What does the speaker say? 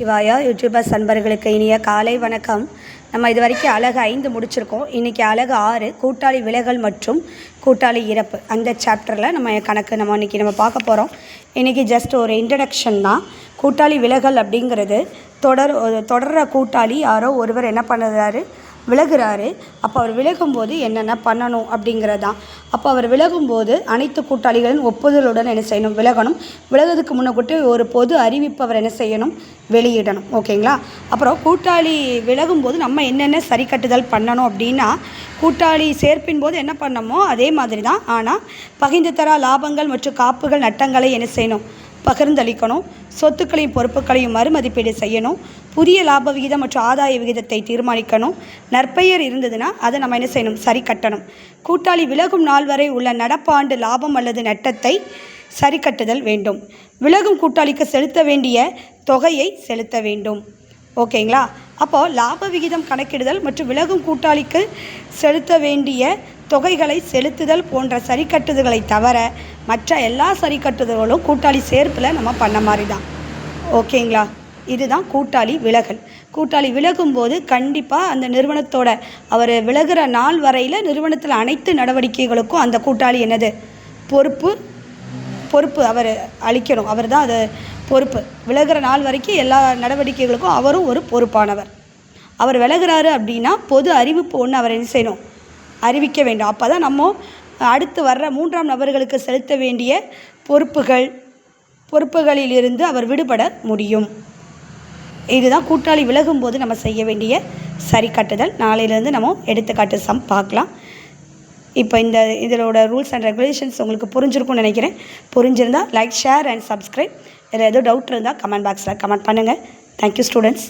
சிவாயா YouTubers அன்பர்களுக்கு இனிய காலை வணக்கம். நம்ம இது வரைக்கும் அழகு ஐந்து முடிச்சிருக்கோம். இன்றைக்கி அழகு ஆறு கூட்டாளி விலகல் மற்றும் கூட்டாளி இறப்பு. அந்த சாப்டரில் நம்ம கணக்கு நம்ம இன்றைக்கி நம்ம பார்க்க போகிறோம் இன்றைக்கி ஜஸ்ட் ஒரு இன்ட்ரடக்ஷன் தான். கூட்டாளி விலகல் அப்படிங்கிறது தொடர் ஒரு தொடர்ற கூட்டாளி யாரோ ஒருவர் என்ன பண்ணுறாரு? விலகுறாரு. அப்போ அவர் விலகும்போது என்னென்ன பண்ணணும் அப்படிங்கிறது தான் அப்போ அவர் விலகும்போது அனைத்து கூட்டாளிகளும் ஒப்புதலுடன் என்ன செய்யணும்? விலகணும். விலகுறதுக்கு முன்னக்கூட்டி ஒரு பொது அறிவிப்பு அவர் என்ன செய்யணும்? வெளியிடணும். ஓகேங்களா? அப்புறம் கூட்டாளி விலகும்போது நம்ம என்னென்ன சரி கட்டுதல் பண்ணணும் அப்படின்னா கூட்டாளி சேர்ப்பின் போது என்ன பண்ணமோ அதே மாதிரி தான் ஆனால் பகிர்ந்து தரா லாபங்கள் மற்றும் காப்புகள் நட்டங்களை என்ன செய்யணும்? பகிர்ந்தளிக்கணும். சொத்துக்களையும் பொறுப்புகளையும் மறுமதிப்பீடு செய்யணும். புதிய லாப விகிதம் மற்றும் ஆதாய விகிதத்தை தீர்மானிக்கணும். நற்பெயர் இருந்ததுன்னா அதை நம்ம என்ன செய்யணும்? சரி கட்டணும். கூட்டாளி விலகும் நாள் வரை உள்ள நடப்பாண்டு லாபம் அல்லது நட்டத்தை சரி கட்டுதல் வேண்டும். விலகும் கூட்டாளிக்கு செலுத்த வேண்டிய தொகையை செலுத்த வேண்டும். ஓகேங்களா? அப்போது லாப விகிதம் கணக்கிடுதல் மற்றும் விலகும் கூட்டாளிக்கு செலுத்த வேண்டிய தொகைகளை செலுத்துதல் போன்ற சரிக்கட்டுதல்களை தவிர மற்ற எல்லா சரிக்கட்டுதல்களும் கூட்டாளி சேர்ப்பில் நம்ம பண்ண மாதிரி தான் ஓகேங்களா? இதுதான் கூட்டாளி விலகல். கூட்டாளி விலகும்போது கண்டிப்பாக அந்த நிறுவனத்தோட அவர் விலகிற நாள் வரையில் நிறுவனத்தில் அனைத்து நடவடிக்கைகளுக்கும் அந்த கூட்டாளி என்னது? பொறுப்பு பொறுப்பு அவர் அளிக்கணும். அவர் தான் அது பொறுப்பு. விலகுற நாள் வரைக்கும் எல்லா நடவடிக்கைகளுக்கும் அவரும் ஒரு பொறுப்பானவர். அவர் விலகிறாரு அப்படின்னா பொது அறிவிப்பு ஒன்று அவர் என்ன செய்யணும்? அறிவிக்க வேண்டும். அப்போ தான் நம்ம அடுத்து வர்ற மூன்றாம் நபர்களுக்கு செலுத்த வேண்டிய பொறுப்புகள் பொறுப்புகளிலிருந்து அவர் விடுபட முடியும். இதுதான் கூட்டாளி விலகும் போது நம்ம செய்ய வேண்டிய சரி கட்டுதல் நாளையிலேருந்து நம்ம எடுத்துக்காட்டு சம் பார்க்கலாம். இப்போ இந்த இதோட ரூல்ஸ் அண்ட் ரெகுலேஷன்ஸ் உங்களுக்கு புரிஞ்சிருக்கும்னு நினைக்கிறேன். புரிஞ்சிருந்தால் லைக் ஷேர் அண்ட் சப்ஸ்கிரைப் இதில் எதுவும் டவுட் இருந்தால் கமெண்ட் பாக்ஸில் கமெண்ட் பண்ணுங்கள் தேங்க்யூ ஸ்டூடெண்ட்ஸ்